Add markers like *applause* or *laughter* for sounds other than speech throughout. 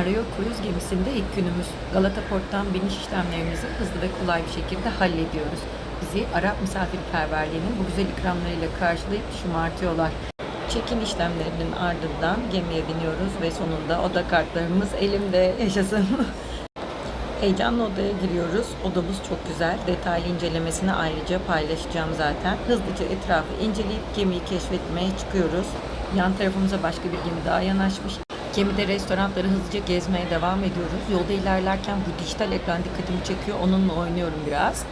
Arayo Kruz gemisinde ilk günümüz. Galata Port'tan biniş işlemlerimizi hızlı ve kolay bir şekilde hallediyoruz. Bizi Arap misafirperverliğinin bu güzel ikramlarıyla karşılayıp şımartıyorlar. Check-in işlemlerinin ardından gemiye biniyoruz ve sonunda oda kartlarımız elimde yaşasın. *laughs* Heyecanla odaya giriyoruz. Odamız çok güzel. Detaylı incelemesini ayrıca paylaşacağım zaten. Hızlıca etrafı inceleyip gemiyi keşfetmeye çıkıyoruz. Yan tarafımıza başka bir gemi daha yanaşmış. Gemide restoranları hızlıca gezmeye devam ediyoruz. Yolda ilerlerken bu dijital ekran dikkatimi çekiyor. Onunla oynuyorum biraz.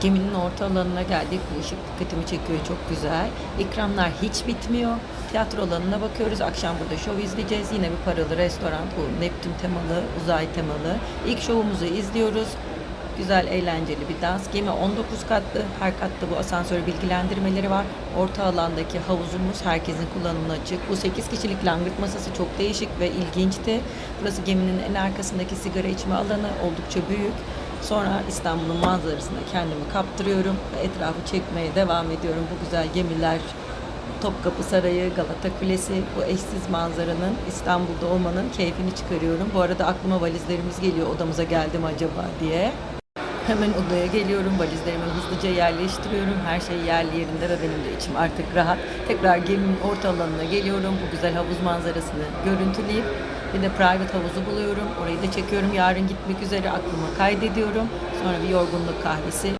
Geminin orta alanına geldik. Bu ışık dikkatimi çekiyor. Çok güzel. İkramlar hiç bitmiyor. Tiyatro alanına bakıyoruz. Akşam burada şov izleyeceğiz. Yine bir paralı restoran. Bu Neptün temalı, uzay temalı. İlk şovumuzu izliyoruz. Güzel, eğlenceli bir dans. Gemi 19 katlı. Her katta bu asansör bilgilendirmeleri var. Orta alandaki havuzumuz herkesin kullanımına açık. Bu 8 kişilik langırt masası çok değişik ve ilginçti. Burası geminin en arkasındaki sigara içme alanı. Oldukça büyük. Sonra İstanbul'un manzarasına kendimi kaptırıyorum ve etrafı çekmeye devam ediyorum. Bu güzel gemiler, Topkapı Sarayı, Galata Kulesi, bu eşsiz manzaranın İstanbul'da olmanın keyfini çıkarıyorum. Bu arada aklıma valizlerimiz geliyor odamıza geldi mi acaba diye. Hemen odaya geliyorum, valizlerimi hızlıca yerleştiriyorum. Her şey yerli yerinde ve benim de içim artık rahat. Tekrar geminin orta alanına geliyorum. Bu güzel havuz manzarasını görüntüleyip bir de private havuzu buluyorum. Orayı da çekiyorum. Yarın gitmek üzere aklıma kaydediyorum. Sonra bir yorgunluk kahvesi